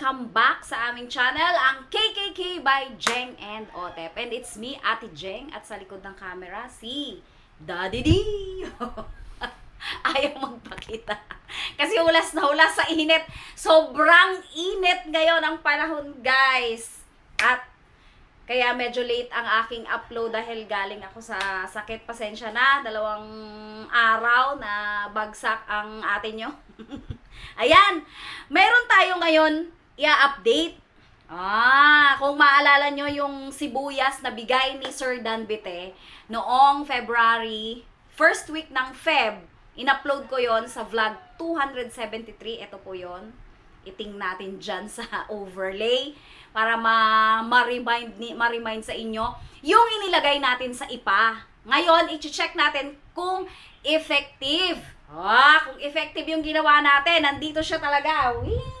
welcome back sa aming channel, ang KKK by Jeng and Otep. And it's me, Ate Jeng, at sa likod ng camera, si Daddy D. Ayaw magpakita. Kasi ulas na ulas sa init. Sobrang init ngayon ang panahon, guys. At kaya medyo late ang aking upload dahil galing ako sa sakit. Pasensya na, dalawang araw na bagsak ang atin nyo. Ayan, meron tayo ngayon i-update. Ah, kung maalala nyo yung sibuyas na bigay ni Sir Dan Bite noong February, first week ng Feb, in-upload ko yon sa vlog 273. Ito po yon iting natin dyan sa overlay para ma- ma-remind, ni- ma-remind sa inyo yung inilagay natin sa IPA. Ngayon, i-check natin kung effective. Ah, kung effective yung ginawa natin, nandito siya talaga. Whee!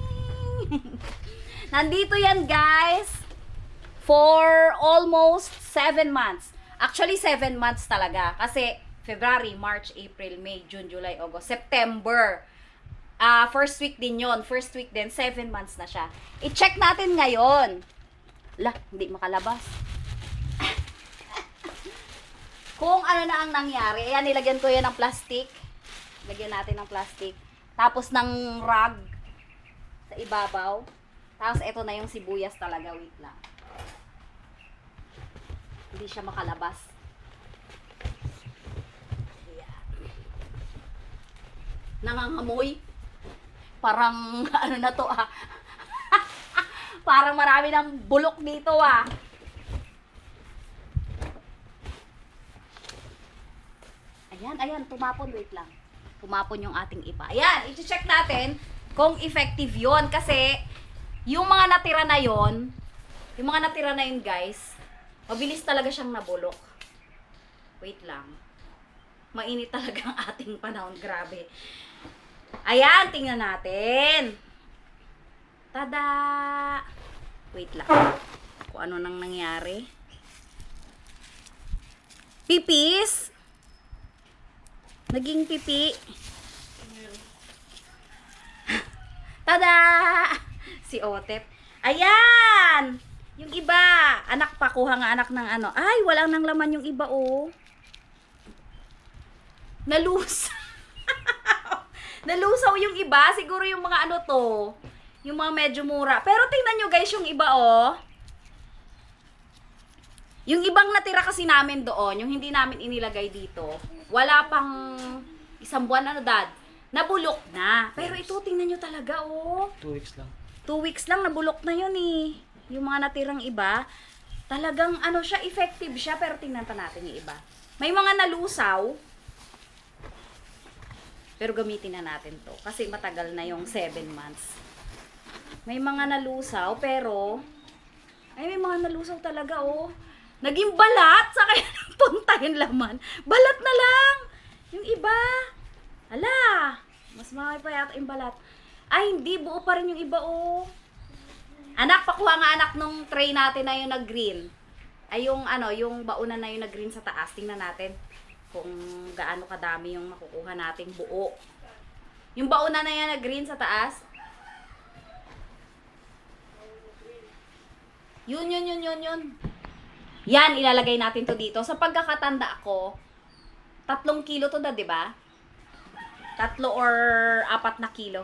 nandito yan, guys. For almost 7 months. Actually, 7 months talaga. Kasi February, March, April, May, June, July, August, September. Ah, first week din yon First week din, 7 months na siya. I-check natin ngayon. La, hindi makalabas. Kung ano na ang nangyari, ayan, nilagyan ko yan ng plastic. Lagyan natin ng plastic. Tapos ng rag sa ibabaw. Tapos ito na yung sibuyas talaga. Wait lang. Hindi siya makalabas. Ayan. Nangangamoy. Parang ano na to ah. Parang marami ng bulok dito ah. Ayan, ayan, tumapon, wait lang. Tumapon yung ating ipa. Ayan, i-check natin kung effective yon kasi yung mga natira na yon, yung mga natira na yun guys, mabilis talaga siyang nabulok. Wait lang. Mainit talaga ang ating panahon, grabe. Ayan, tingnan natin. Tada! Wait lang. Kung ano nang nangyari. Pipis! Naging pipi. Tada! Si Otep. Ayan! Yung iba, anak pa, kuha nga anak ng ano. Ay, walang nang laman yung iba, oh. Nalus. Nalusaw yung iba. Siguro yung mga ano to. Yung mga medyo mura. Pero tingnan nyo guys yung iba, oh. Yung ibang natira kasi namin doon, yung hindi namin inilagay dito, wala pang isang buwan, ano dad, nabulok na. Pero ito, tingnan nyo talaga, oh. Two weeks lang. Two weeks lang, nabulok na yun eh. Yung mga natirang iba, talagang ano siya, effective siya, pero tingnan pa natin yung iba. May mga nalusaw, pero gamitin na natin to. Kasi matagal na yung 7 months. May mga nalusaw, pero, ay may mga nalusaw talaga, oh. Naging balat, sa kaya punta yung laman. Balat na lang! Yung iba, ala, mas marami pa yata yung balat. Ay, hindi, buo pa rin yung iba, oh. Anak, pakuha nga anak nung tray natin na yung nag-green. Ay, yung ano, yung baunan na yung nag-green sa taas. Tingnan natin kung gaano kadami yung makukuha nating buo. Yung baunan na yan nag-green sa taas. Yun, yun, yun, yun, yun. Yan, ilalagay natin to dito. Sa pagkakatanda ko, tatlong kilo to na, di ba? Tatlo or apat na kilo.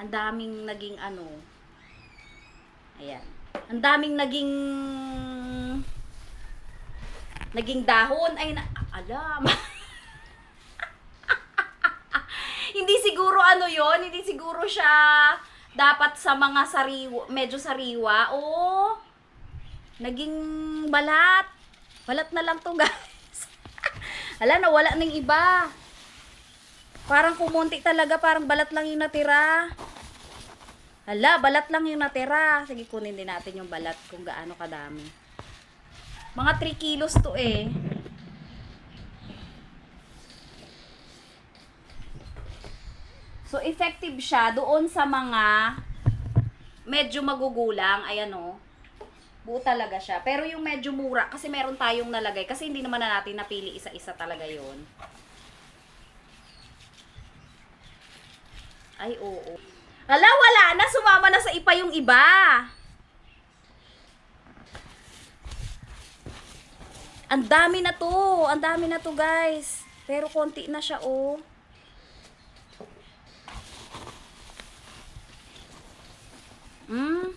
Ang daming naging ano. Ayan. Ang daming naging naging dahon. Ay, na, alam. hindi siguro ano yon hindi siguro siya dapat sa mga sariwa, medyo sariwa. Oo. Naging balat. Balat na lang to, guys. Ala, nawala ng iba. Parang kumunti talaga, parang balat lang yung natira. Hala, balat lang yung natira. Sige, kunin din natin yung balat kung gaano kadami. Mga 3 kilos to eh. So, effective siya doon sa mga medyo magugulang. Ayan o. Buo talaga siya. Pero yung medyo mura, kasi meron tayong nalagay. Kasi hindi naman na natin napili isa-isa talaga yon Ay, oo. Hala, wala na. Sumama na sa ipa yung iba. Ang dami na to. Ang dami na to, guys. Pero konti na siya, oh. Hmm.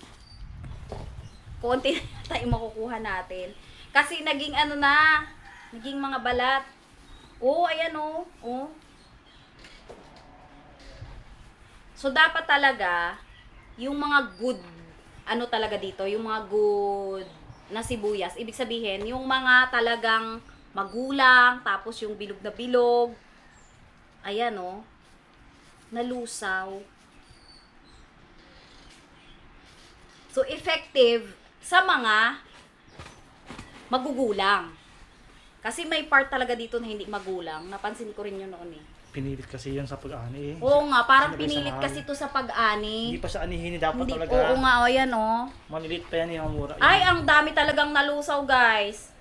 Konti na tayo makukuha natin. Kasi naging ano na, naging mga balat. Oh, ayan oh. Oh. So, dapat talaga, yung mga good, ano talaga dito, yung mga good na sibuyas, ibig sabihin, yung mga talagang magulang, tapos yung bilog na bilog, ayan o, nalusaw. So, effective sa mga magugulang. Kasi may part talaga dito na hindi magulang. Napansin ko rin yun noon eh. Pinilit kasi yun sa pag-ani eh. Oo nga, parang Sinabi pinilit kasi to sa pag-ani. Hindi pa sa anihin dapat Hindi, talaga. oo nga, o yan o. Malilit pa yan yung mura. Ay, ang dami talagang nalusaw, guys.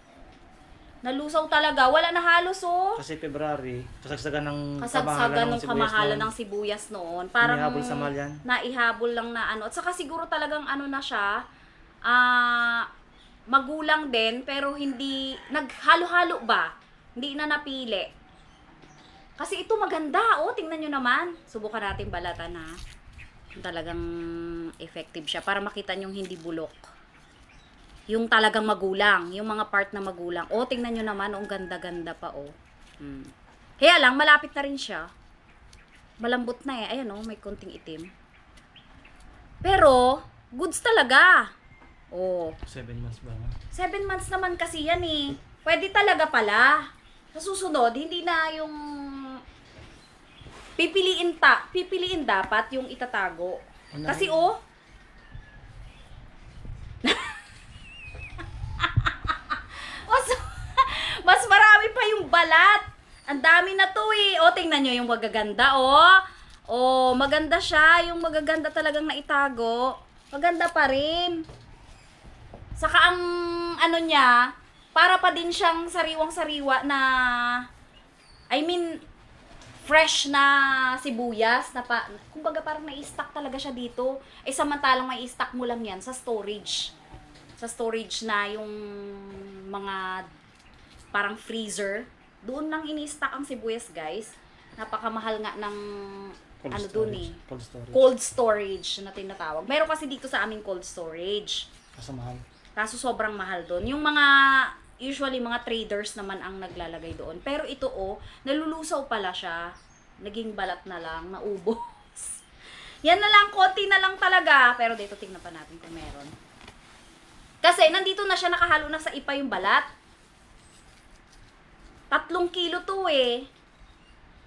Nalusaw talaga. Wala na halos, oh. Kasi February, kasagsagan ng Kasagsagan ng kamahalan ng sibuyas noon. Parang Inihabol sa mahal yan. naihabol lang na ano. At saka siguro talagang ano na siya, ah, magulang din, pero hindi, naghalo-halo ba? Hindi na napili. Kasi ito maganda, oh, tingnan nyo naman. Subukan natin balatan ha. Talagang effective siya para makita nyo hindi bulok. Yung talagang magulang, yung mga part na magulang. Oh, tingnan nyo naman, oh, ang ganda-ganda pa, oh. Hmm. Kaya lang, malapit na rin siya. Malambot na eh. Ayan, oh, may konting itim. Pero, goods talaga. Oh, Seven months ba? Seven months naman kasi yan eh. Pwede talaga pala. Sa susunod, hindi na yung pipiliin ta, pipiliin dapat yung itatago. Ano? Kasi oh, mas, mas marami pa yung balat. Ang dami na to eh. O, tingnan nyo yung magaganda, oh. Oh, maganda siya. Yung magaganda talagang naitago. Maganda pa rin. Saka ang ano niya, para pa din siyang sariwang-sariwa na I mean fresh na sibuyas na pa kumbaga parang na-stock talaga siya dito. Eh samantalang may stock mo lang 'yan sa storage. Sa storage na yung mga parang freezer. Doon lang ini-stock ang sibuyas, guys. Napakamahal nga ng Cold ano doon eh. Cold storage. Cold storage na tinatawag. Meron kasi dito sa aming cold storage. Kaso mahal. Kaso sobrang mahal doon. Yung mga, usually mga traders naman ang naglalagay doon. Pero ito oh, nalulusaw pala siya. Naging balat na lang, naubos. Yan na lang, konti na lang talaga. Pero dito tingnan pa natin kung meron. Kasi nandito na siya nakahalo na sa ipa yung balat. Tatlong kilo to eh.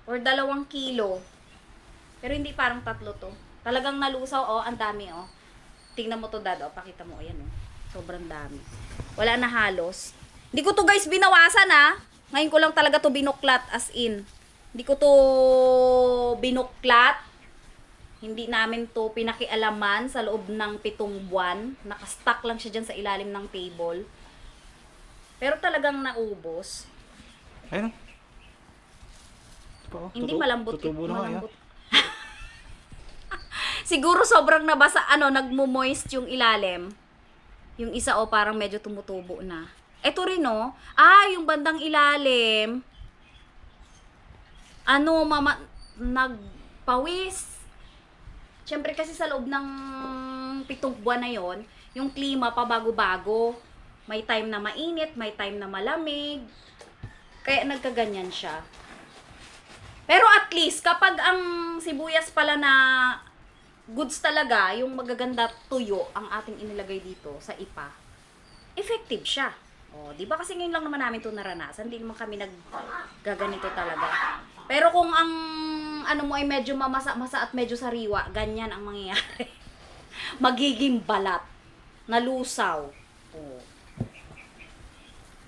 Or dalawang kilo. Pero hindi parang tatlo to. Talagang nalusaw, oh, ang dami, oh. Tingnan mo to, dad, oh. Pakita mo, ayan, oh. Sobrang dami. Wala na halos. Hindi ko to, guys, binawasan, ah. Ngayon ko lang talaga to binuklat, as in. Hindi ko to binuklat. Hindi namin to pinakialaman sa loob ng pitong buwan. Nakastack lang siya dyan sa ilalim ng table. Pero talagang naubos. Ayun. Pa, oh. Hindi Tutu- malambot. Tutubo na malambot. Siguro sobrang nabasa, ano, nagmo-moist yung ilalim. Yung isa o parang medyo tumutubo na. Ito rin oh. Ah, yung bandang ilalim. Ano, mama, nagpawis. Siyempre kasi sa loob ng pitong buwan na yon, yung klima pa bago-bago. May time na mainit, may time na malamig. Kaya nagkaganyan siya. Pero at least, kapag ang sibuyas pala na goods talaga, yung magaganda tuyo ang ating inilagay dito sa ipa, effective siya. O, di ba kasi ngayon lang naman namin ito naranasan, hindi naman kami naggaganito talaga. Pero kung ang ano mo ay medyo mamasa-masa at medyo sariwa, ganyan ang mangyayari. Magiging balat, nalusaw. O.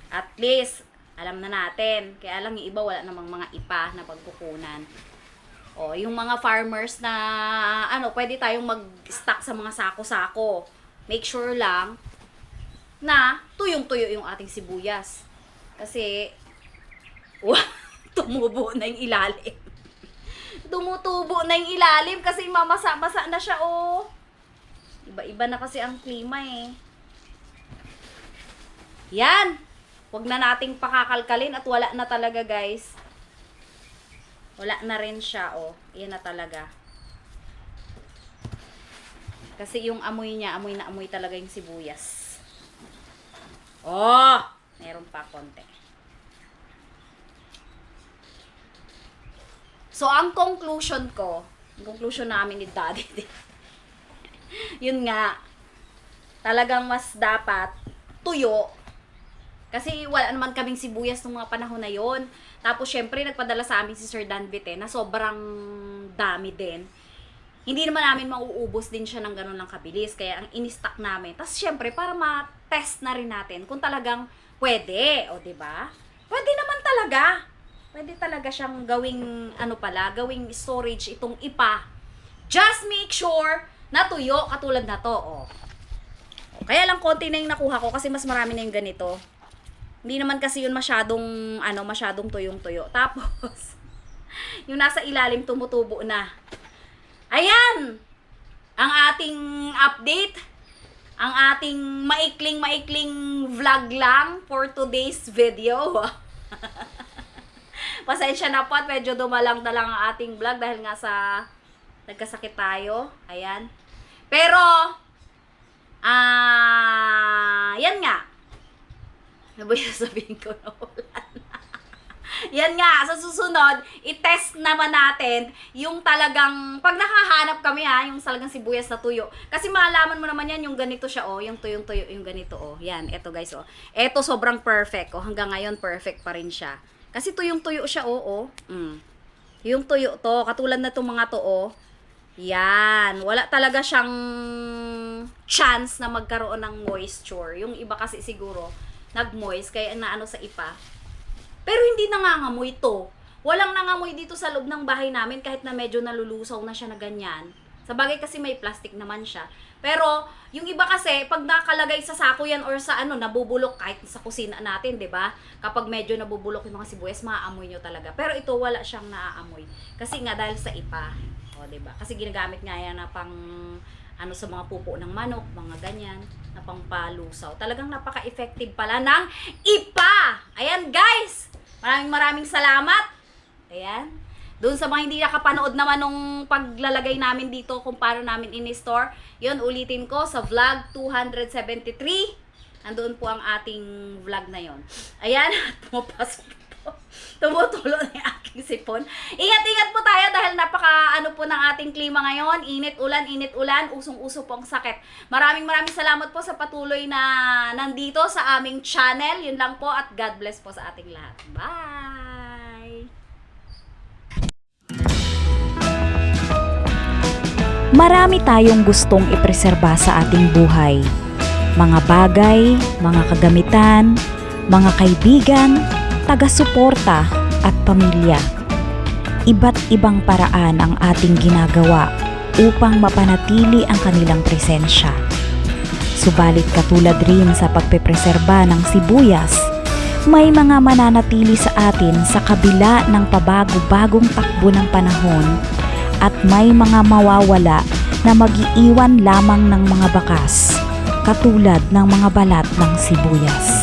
At least, alam na natin. Kaya lang yung iba wala namang mga ipa na pagkukunan. O, yung mga farmers na, ano, pwede tayong mag-stock sa mga sako-sako. Make sure lang na tuyong-tuyo yung ating sibuyas. Kasi, wow, tumubo na yung ilalim. Tumutubo na yung ilalim kasi mamasa-masa na siya, oh. Iba-iba na kasi ang klima, eh. Yan. Huwag na nating pakakalkalin at wala na talaga, guys. Wala na rin siya, oh. Yan na talaga. Kasi yung amoy niya, amoy na amoy talaga yung sibuyas. Oh! Meron pa konti. So, ang conclusion ko, ang conclusion namin ni Daddy, yun nga, talagang mas dapat tuyo. Kasi wala naman kaming sibuyas nung mga panahon na yon. Tapos, syempre, nagpadala sa amin si Sir Dan Vite na sobrang dami din. Hindi naman namin mauubos din siya ng ganun lang kabilis. Kaya, ang in-stock namin. Tapos, syempre, para ma-test na rin natin kung talagang pwede. O, ba? Pwede naman talaga. Pwede talaga siyang gawing, ano pala, gawing storage itong ipa. Just make sure na tuyo katulad na to. O, Kaya lang konti na yung nakuha ko kasi mas marami na yung ganito. Hindi naman kasi yun masyadong, ano, masyadong tuyong-tuyo. Tapos, yung nasa ilalim tumutubo na. Ayan! Ang ating update. Ang ating maikling-maikling vlog lang for today's video. Pasensya na po at medyo dumalang na lang ang ating vlog dahil nga sa nagkasakit tayo. Ayan. Pero, ah, yan nga. Ano ba yung sabihin ko na wala na? Yan nga, sa susunod, i-test naman natin yung talagang, pag nakahanap kami ha, yung talagang sibuyas na tuyo. Kasi malaman mo naman yan, yung ganito siya, oh, yung tuyong tuyo, yung ganito, oh. Yan, eto guys, oh. Eto sobrang perfect, oh. Hanggang ngayon, perfect pa rin siya. Kasi tuyong tuyo siya, oh, oh. Mm. Yung tuyo to, katulad na itong mga to, oh. Yan, wala talaga siyang chance na magkaroon ng moisture. Yung iba kasi siguro, nag-moist, kaya naano sa ipa. Pero hindi nangangamoy to. Walang nangamoy dito sa loob ng bahay namin kahit na medyo nalulusaw na siya na ganyan. Sa bagay kasi may plastic naman siya. Pero yung iba kasi pag nakalagay sa sako yan or sa ano nabubulok kahit sa kusina natin, 'di ba? Kapag medyo nabubulok yung mga sibuyas, maaamoy nyo talaga. Pero ito wala siyang naaamoy. Kasi nga dahil sa ipa. O, 'di ba? Kasi ginagamit nga yan na pang ano sa mga pupo ng manok, mga ganyan, na pangpalusaw. Talagang napaka-effective pala ng ipa. Ayan guys, maraming maraming salamat. Ayan. Doon sa mga hindi nakapanood naman nung paglalagay namin dito kung paano namin in-store, yun ulitin ko sa vlog 273. Nandoon po ang ating vlog na yon. Ayan, pumapasok. Tumutulo na yung aking sipon. Ingat-ingat po tayo dahil napaka ano po ng ating klima ngayon. Init ulan, init ulan, usong-uso po ang sakit. Maraming maraming salamat po sa patuloy na nandito sa aming channel. Yun lang po at God bless po sa ating lahat. Bye! Marami tayong gustong ipreserba sa ating buhay. Mga bagay, mga kagamitan, mga kaibigan, taga-suporta at pamilya. Iba't ibang paraan ang ating ginagawa upang mapanatili ang kanilang presensya. Subalit katulad rin sa pagpepreserba ng sibuyas, may mga mananatili sa atin sa kabila ng pabago-bagong takbo ng panahon at may mga mawawala na magiiwan lamang ng mga bakas, katulad ng mga balat ng sibuyas.